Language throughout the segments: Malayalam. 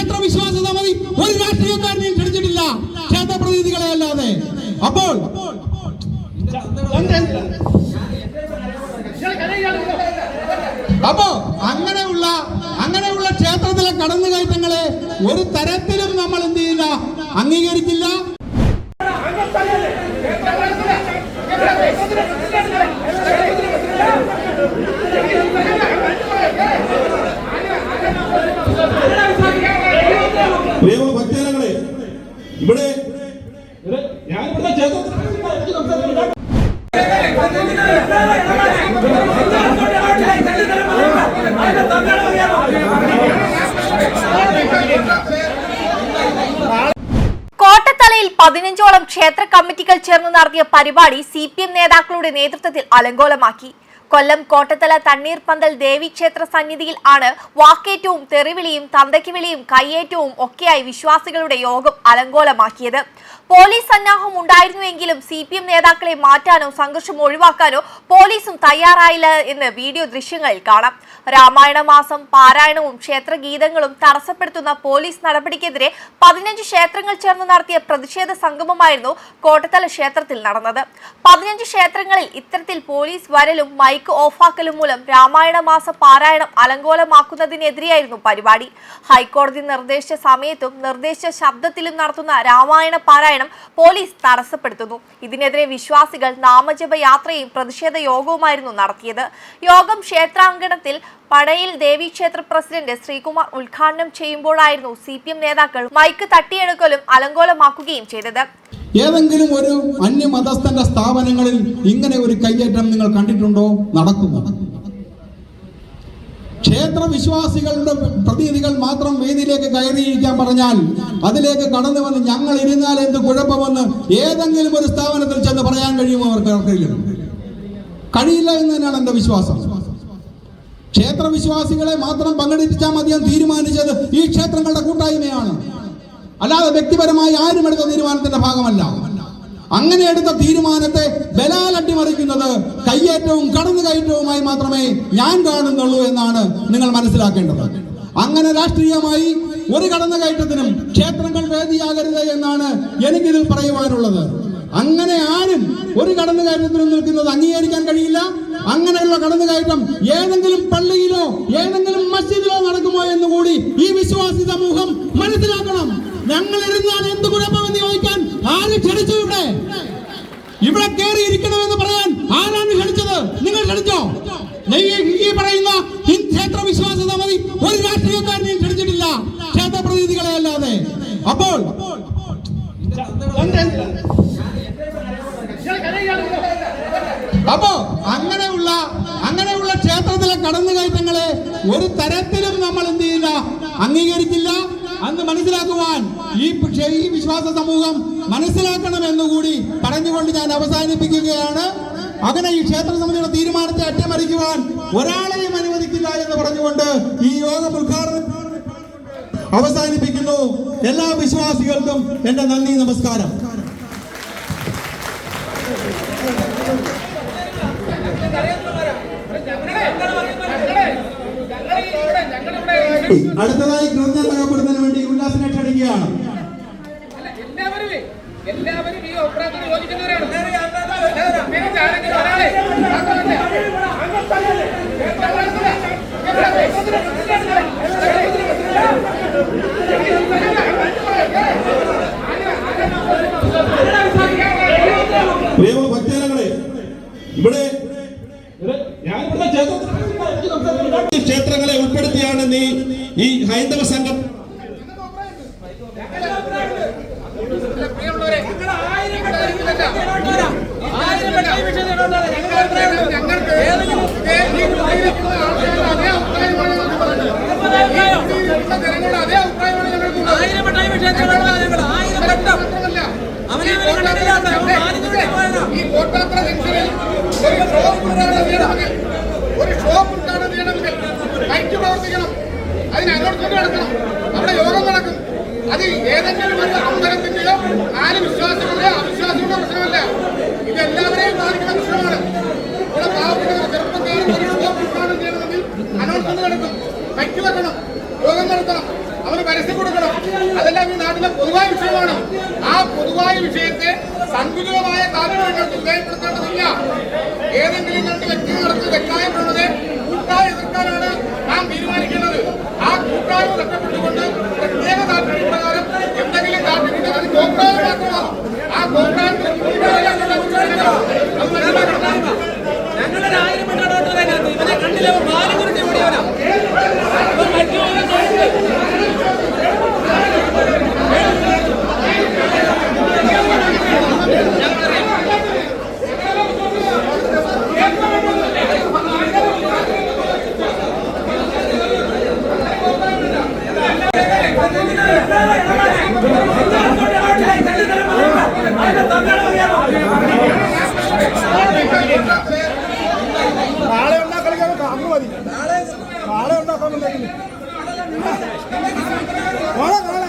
ക്ഷേത്ര വിശ്വാസ സമിതി ഒരു രാഷ്ട്രീയക്കാരനെയും ക്ഷണിച്ചിട്ടില്ല. ക്ഷേത്ര പ്രതിനിധികളെ അല്ലാതെ. അപ്പോൾ അപ്പോ അങ്ങനെയുള്ള അങ്ങനെയുള്ള ക്ഷേത്രത്തിലെ കടന്നുകയറ്റങ്ങളെ ഒരു തരത്തിലും നമ്മൾ എന്ത് ചെയ്യില്ല അംഗീകരിക്കില്ല പ്രിയ ഭക്തജനങ്ങളെ ഇവിടെ ഞാൻ ഇവിടെ ക്ഷേത്രത്തിൽ കോട്ടത്തലയിൽ പതിനഞ്ചോളം ക്ഷേത്ര കമ്മിറ്റികൾ ചേർന്ന് നടത്തിയ പരിപാടി സി പി എം നേതാക്കളുടെ നേതൃത്വത്തിൽ അലങ്കോലമാക്കി. കൊല്ലം കോട്ടത്തല തണ്ണീർപന്തൽ ദേവീക്ഷേത്ര സന്നിധിയിൽ ആണ് വാക്കേറ്റവും തെറിവിളിയും തന്തയ്ക്ക് വിളിയും കയ്യേറ്റവും ഒക്കെയായി വിശ്വാസികളുടെ യോഗം അലങ്കോലമാക്കിയത്. പോലീസ് സന്നാഹം ഉണ്ടായിരുന്നുവെങ്കിലും സി പി എം നേതാക്കളെ മാറ്റാനോ സംഘർഷം ഒഴിവാക്കാനോ പോലീസും തയ്യാറായില്ല എന്ന് വീഡിയോ ദൃശ്യങ്ങളിൽ കാണാം. രാമായണ മാസം പാരായണവും ക്ഷേത്രഗീതങ്ങളും തടസ്സപ്പെടുത്തുന്ന പോലീസ് നടപടിക്കെതിരെ പതിനഞ്ച് ക്ഷേത്രങ്ങൾ ചേർന്ന് നടത്തിയ പ്രതിഷേധ സംഗമമായിരുന്നു കോട്ടത്തല ക്ഷേത്രത്തിൽ നടന്നത്. പതിനഞ്ച് ക്ഷേത്രങ്ങളിൽ ഇത്തരത്തിൽ പോലീസ് വരലും മൈക്ക് ഓഫാക്കലും മൂലം രാമായണ മാസ പാരായണം അലങ്കോലമാക്കുന്നതിനെതിരെയായിരുന്നു പരിപാടി. ഹൈക്കോടതി നിർദ്ദേശിച്ച സമയത്തും നിർദ്ദേശിച്ച ശബ്ദത്തിലും നടത്തുന്ന രാമായണ പാരായണം പോലീസ് തടസ്സപ്പെടുത്തുന്നു. ഇതിനെതിരെ വിശ്വാസികൾ നാമജപ യാത്രയും പ്രതിഷേധ യോഗവുമായിരുന്നു നടത്തിയത്. യോഗം ക്ഷേത്രാങ്കണത്തിൽ പടയിൽ ദേവീക്ഷേത്ര പ്രസിഡന്റ് ശ്രീകുമാർ ഉദ്ഘാടനം ചെയ്യുമ്പോഴായിരുന്നു സി പി എം നേതാക്കൾ മൈക്ക് തട്ടിയെടുക്കലും അലങ്കോലമാക്കുകയും ചെയ്തത്. ഏതെങ്കിലും ഒരു അന്യമതസ്ഥന്റെ സ്ഥാപനങ്ങളിൽ ഇങ്ങനെ ഒരു കയ്യേറ്റം നിങ്ങൾ കണ്ടിട്ടുണ്ടോ? നടക്കുന്നു ക്ഷേത്ര വിശ്വാസികളുടെ പ്രതിനിധികൾ മാത്രം വേദിയിലേക്ക് കയറിയിരിക്കാൻ പറഞ്ഞാൽ അതിലേക്ക് കടന്നു വന്ന് ഞങ്ങൾ ഇരുന്നാൽ എന്ത് കുഴപ്പമെന്ന് ഏതെങ്കിലും ഒരു സ്ഥാപനത്തിൽ ചെന്ന് പറയാൻ കഴിയുമോ അവർക്ക് ആർക്കെങ്കിലും? കഴിയില്ല എന്ന് തന്നെയാണ് എന്റെ വിശ്വാസം. ക്ഷേത്ര വിശ്വാസികളെ മാത്രം പങ്കെടുപ്പിച്ചാൽ മതിയാൻ തീരുമാനിച്ചത് ഈ ക്ഷേത്രങ്ങളുടെ കൂട്ടായ്മയാണ്. അല്ലാതെ വ്യക്തിപരമായി ആരും എടുത്ത തീരുമാനത്തിന്റെ ഭാഗമല്ല. അങ്ങനെ എടുത്ത തീരുമാനത്തെ ബലാൽ അട്ടിമറിക്കുന്നത് കയ്യേറ്റവും കടന്നു കയറ്റവുമായി മാത്രമേ ഞാൻ കാണുന്നുള്ളൂ എന്നാണ് നിങ്ങൾ മനസ്സിലാക്കേണ്ടത്. അങ്ങനെ രാഷ്ട്രീയമായി ഒരു കടന്നു കയറ്റത്തിനും ക്ഷേത്രങ്ങൾ വേദിയാകരുത് എന്നാണ് എനിക്കിതിൽ പറയുവാനുള്ളത്. അങ്ങനെ ആരും ഒരു കടന്നു കയറ്റത്തിനും നിൽക്കുന്നത് അംഗീകരിക്കാൻ കഴിയില്ല. അങ്ങനെയുള്ള കടന്നു കയറ്റം ഏതെങ്കിലും പള്ളിയിലോ ഏതെങ്കിലും മസ്ജിദിലോ നടക്കുമോ എന്ന് കൂടി ഈ വിശ്വാസി സമൂഹം മനസ്സിലാക്കണം ഞങ്ങൾ ഇരുന്നാൽ എന്ത് കുഴപ്പമെന്ന് ചോദിക്കാൻ ആര് ക്ഷണിച്ചു ഇവിടെ ഇവിടെ കയറി ഇരിക്കണമെന്ന് പറയാൻ ആരാണ് ക്ഷണിച്ചത്? നിങ്ങൾ ക്ഷണിച്ചോ? ഈ- പറയുന്ന ക്ഷേത്ര വിശ്വാസ സമിതി ഒരു രാഷ്ട്രീയക്കാരനെയും ക്ഷണിച്ചിട്ടില്ല. ക്ഷേത്ര പ്രതിനിധികളെ അല്ലാതെ. അപ്പോൾ അപ്പോ അങ്ങനെയുള്ള അങ്ങനെയുള്ള ക്ഷേത്രത്തിലെ കടന്നുകയറ്റങ്ങളെ ഒരു തരത്തിലും നമ്മൾ എന്ത് ചെയ്യില്ല? അംഗീകരിക്കില്ല അന്ന് മനസ്സിലാക്കുവാൻ ഈ ഈ വിശ്വാസ സമൂഹം മനസ്സിലാക്കണമെന്ന് കൂടി പറഞ്ഞുകൊണ്ട് ഞാൻ അവസാനിപ്പിക്കുകയാണ്. അങ്ങനെ ഈ ക്ഷേത്ര സമിതിയുടെ തീരുമാനത്തെ അട്ടിമറിക്കുവാൻ ഒരാളെയും അനുവദിക്കില്ല എന്ന് പറഞ്ഞുകൊണ്ട് ഈ യോഗം ഉദ്ഘാടനം അവസാനിപ്പിക്കുന്നു. എല്ലാ വിശ്വാസികൾക്കും എന്റെ നന്ദി നമസ്കാരം. അടുത്തതായി ഗ്രന്ഥം രേഖപ്പെടുത്തുന്നതിന് വേണ്ടി ഉല്ലാസിനെ ക്ഷണിക്കുകയാണ് എല്ലാവരും ഈ അഭിപ്രായത്തിൽ യോജിക്കുന്നവരാണ്. ഞങ്ങൾക്ക് ഈ കോട്ടാത്ര ജംഗ്ഷനിൽ ഒരു ഷോപ്പ് ഉദ്ഘാടനം ചെയ്യണമെങ്കിൽ ഒരു ഷോപ്പ് ഉദ്ഘാടനം ചെയ്യണമെങ്കിൽ ലൈറ്റ് പ്രവർത്തിക്കണം അതിന് അനൗൺസ്മെന്റ് നടക്കണം അവിടെ യോഗം നടക്കും അത് ഏതെങ്കിലും ഒരു അമ്പലത്തിന്റെയോ നാല് വിശ്വാസികളുടെയോ അവിശ്വാസികളുടെ പ്രശ്നമല്ല ഇത് എല്ലാവരെയും ബാധിക്കുന്ന പ്രശ്നമാണ് ഇവിടെ പാവപ്പെട്ട ഒരു ചെറുപ്പക്കാരൻ ഒരു ഷോപ്പ് ഉദ്ഘാടനം ചെയ്യണമെങ്കിൽ അനൗൺസ്മെന്റ് നടക്കും ലൈറ്റ് വെക്കണം യോഗം നടത്തണം അവന് പരസ്യം കൊടുക്കണം അതെല്ലാം ഈ നാട്ടിലെ പൊതുവായ വിഷയമാണ് ആ പൊതുവായ വിഷയത്തെ സങ്കുചിതമായ താല്പര്യങ്ങൾക്ക് വിധേയപ്പെടുത്തേണ്ടതില്ല ഏതെങ്കിലും രണ്ട് വ്യക്തികൾക്ക് തെറ്റായ പ്രവണതയെ കൂട്ടായി എതിർക്കാനാണ് നാം തീരുമാനിക്കേണ്ടത് ആ കൂട്ടായ്മ നഷ്ടപ്പെട്ടുകൊണ്ട് പ്രത്യേക താല്പര്യ പ്രകാരം എന്തെങ്കിലും കാട്ടിക്കൊണ്ട് അത് കോപ്രായം മാത്രമാണ് ആ കോപ്രായത്തിന് അത് മനസ്സിലാക്കണം ഞങ്ങളൊരു ആയിരം മണിയോട്ട് അതിനകത്ത് ഇവനെ കണ്ടില്ല അവൻ മാലം കുറിച്ച് ഓടിയവനാ അവൻ മറ്റുള്ളവരെ ചോദിച്ചു നാളെ ഉണ്ടാക്കാൻ അങ്ങ് മതി നാളെ ഉണ്ടാക്കാൻ നാളെ നാളെ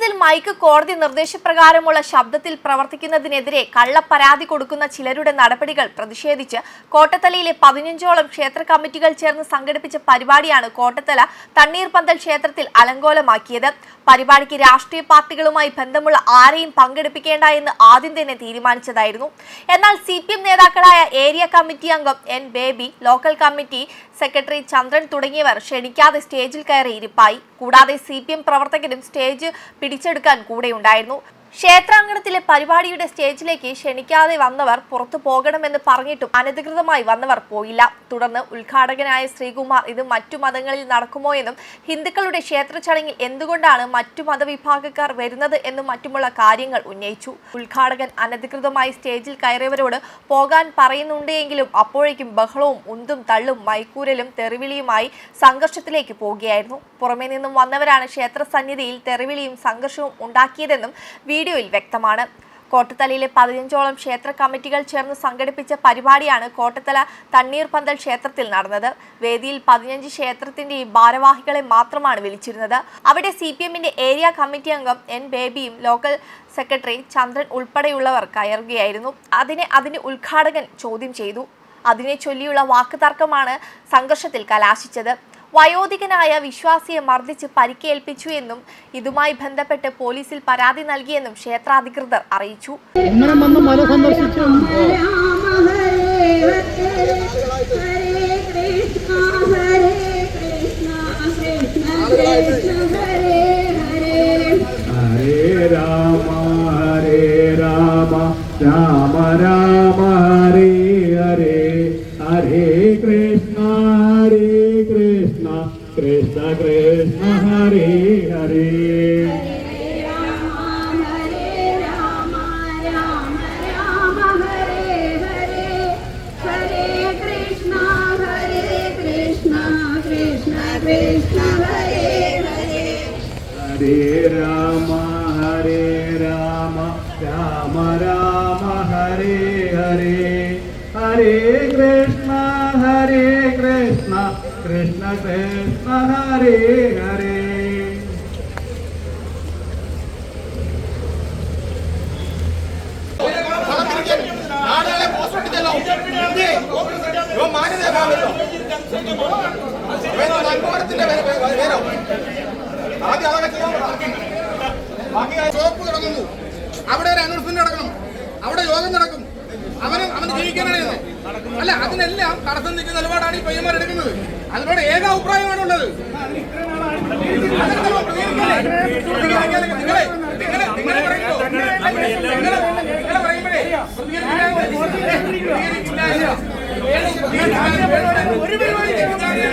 ക്ഷേത്രത്തിൽ മൈക്ക് കോടതി നിർദ്ദേശപ്രകാരമുള്ള ശബ്ദത്തിൽ പ്രവർത്തിക്കുന്നതിനെതിരെ കള്ളപ്പരാതി കൊടുക്കുന്ന ചിലരുടെ നടപടികൾ പ്രതിഷേധിച്ച് കോട്ടത്തലയിലെ പതിനഞ്ചോളം ക്ഷേത്ര കമ്മിറ്റികൾ ചേർന്ന് സംഘടിപ്പിച്ച പരിപാടിയാണ് കോട്ടത്തല തണ്ണീർപന്തൽ ക്ഷേത്രത്തിൽ അലങ്കോലമാക്കിയത്. പരിപാടിക്ക് രാഷ്ട്രീയ പാർട്ടികളുമായി ബന്ധമുള്ള ആരെയും പങ്കെടുപ്പിക്കേണ്ട എന്ന് ആദ്യം തന്നെ തീരുമാനിച്ചതായിരുന്നു. എന്നാൽ സി പി എം നേതാക്കളായ ഏരിയ കമ്മിറ്റി അംഗം N Baby local committee secretary Chandran തുടങ്ങിയവർ ക്ഷണിക്കാതെ സ്റ്റേജിൽ കയറി ഇരിപ്പായി. കൂടാതെ സി പി എം പ്രവർത്തകരും സ്റ്റേജ് പിടിച്ചെടുക്കാൻ കൂടെയുണ്ടായിരുന്നു ക്ഷേത്രാങ്കണത്തിലെ പരിപാടിയുടെ സ്റ്റേജിലേക്ക് ക്ഷണിക്കാതെ വന്നവർ പുറത്തു പോകണമെന്ന് പറഞ്ഞിട്ടും അനധികൃതമായി വന്നവർ പോയില്ല. തുടർന്ന് ഉദ്ഘാടകനായ ശ്രീകുമാർ ഇത് മറ്റു മതങ്ങളിൽ നടക്കുമോ എന്നും ഹിന്ദുക്കളുടെ ക്ഷേത്ര ചടങ്ങിൽ എന്തുകൊണ്ടാണ് മറ്റു മതവിഭാഗക്കാർ വരുന്നത് എന്നും മറ്റുമുള്ള കാര്യങ്ങൾ ഉന്നയിച്ചു. ഉദ്ഘാടകൻ അനധികൃതമായി സ്റ്റേജിൽ കയറിയവരോട് പോകാൻ പറയുന്നുണ്ട് എങ്കിലും അപ്പോഴേക്കും ബഹളവും ഉന്തും തള്ളും മൈക്കൂരലും തെറിവിളിയുമായി സംഘർഷത്തിലേക്ക് പോകുകയായിരുന്നു. പുറമേ നിന്നും വന്നവരാണ് ക്ഷേത്ര സന്നിധിയിൽ തെറിവിളിയും സംഘർഷവും ഉണ്ടാക്കിയതെന്നും വീഡിയോയിൽ വ്യക്തമാണ്. കോട്ടത്തലയിലെ പതിനഞ്ചോളം ക്ഷേത്ര കമ്മിറ്റികൾ ചേർന്ന് സംഘടിപ്പിച്ച പരിപാടിയാണ് കോട്ടത്തല തണ്ണീർപന്തൽ ക്ഷേത്രത്തിൽ നടന്നത്. വേദിയിൽ പതിനഞ്ച് ക്ഷേത്രത്തിന്റെ ഭാരവാഹികളെ മാത്രമാണ് വിളിച്ചിരുന്നത്. അവിടെ സി പി എമ്മിന്റെ ഏരിയ കമ്മിറ്റി അംഗം എൻ ബേബിയും ലോക്കൽ സെക്രട്ടറി ചന്ദ്രൻ ഉൾപ്പെടെയുള്ളവർ കയറുകയായിരുന്നു. അതിനെ അതിന്റെ ഉദ്ഘാടകൻ ചോദ്യം ചെയ്തു. അതിനെ ചൊല്ലിയുള്ള വാക്കുതർക്കമാണ് സംഘർഷത്തിൽ കലാശിച്ചത്. വയോധികനായ വിശ്വാസിയെ മർദ്ദിച്ച് പരിക്കേൽപ്പിച്ചു എന്നും ഇതുമായി ബന്ധപ്പെട്ട് പോലീസിൽ പരാതി നൽകിയെന്നും ക്ഷേത്രാധികൃതർ അറിയിച്ചു. ഇന്നലെ രാമ മല ഹരേ രാമ ഹരേ രാമ രാമ രാമ ഹരേ ഹരേ. ഹരേ കൃഷ്ണ ഹരേ കൃഷ്ണ കൃഷ്ണ കൃഷ്ണ ഹരേ ഹരേ. മാന്യതയെ അവിടെ ഒരു അനൗൺസ്മെന്റ് നടക്കണം. അവിടെ യോഗം നടക്കും. അവന് അവന് ജീവിക്കാനാണ്. അല്ല അതിനെല്ലാം തടസ്സം നിൽക്കുന്ന നിലപാടാണ് ഈ പയ്യന്മാർ എടുക്കുന്നത്. അതിനോട് ഏക അഭിപ്രായമാണ് ഉള്ളത്. നിങ്ങളെ പറയുമ്പോഴേ ಒಂದು ಕಾರ್ಯ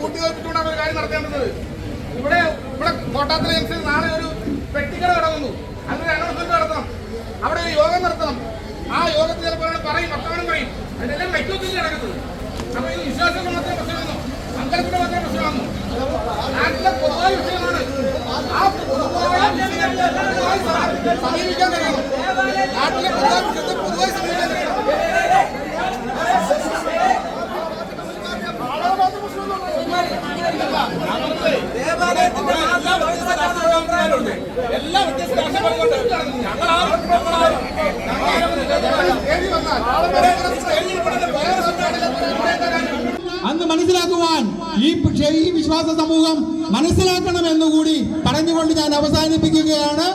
കൂട്ടിയോജിപ്പിച്ചുകൊണ്ടാണ് ഒരു കാര്യം നടത്തേണ്ടത് ഇവിടെ ഇവിടെ കോട്ടാത്തല ജംഗ്ഷനിൽ നാളെ ഒരു പെട്ടിക്കട കിടക്കുന്നു അതിന് അനൗൺസ്മെന്റ് നടത്തണം. അവിടെ ഒരു യോഗം നടത്തണം. ആ യോഗത്തിൽ ചിലപ്പോൾ പറയും വർത്തമാനം പറയും. അതിനെല്ലാം വ്യക്തിത്വത്തിൽ നടക്കുന്നത്. അപ്പൊ ഇത് വിശ്വാസം മാത്രമേ പ്രശ്നമാണോ അമ്പലത്തിന്റെ മാത്രമേ പ്രശ്നമാണോ നാട്ടിലെ പൊതുവായ വിഷയമാണ്. ആ പൊതുവായ സമീപിക്കാൻ കഴിയണം. നാട്ടിലെ പൊതുവായ വിഷയത്തെ പൊതുവായി സമീപിക്കാൻ അന്ന് മനസ്സിലാക്കുവാൻ ഈ ഈ വിശ്വാസ സമൂഹം മനസ്സിലാക്കണം എന്നുകൂടി പറഞ്ഞുകൊണ്ട് ഞാൻ അവസാനിപ്പിക്കുകയാണ്.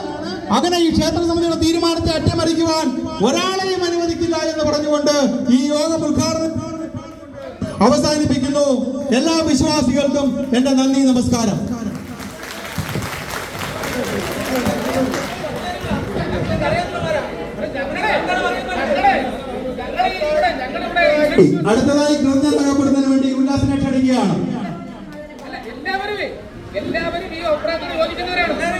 അങ്ങനെ ഈ ക്ഷേത്ര സമിതിയുടെ തീരുമാനത്തെ അട്ടിമറിക്കുവാൻ ഒരാളെയും അനുവദിക്കില്ല എന്ന് പറഞ്ഞുകൊണ്ട് ഈ യോഗം ഉദ്ഘാടനം അവസാനിപ്പിക്കുന്നു. എല്ലാ വിശ്വാസികൾക്കും എന്റെ നന്ദി നമസ്കാരം. അടുത്തതായി ഗ്രന്ഥം തകപ്പെടുന്നതിന് വേണ്ടി ഉല്ലാസിനെ ക്ഷണിക്കുകയാണ്. എല്ലാവരും എല്ലാവരും ഈ ഓപ്പറേറ്റർ യോജിക്കുന്നവരാണ് ഒരാളെ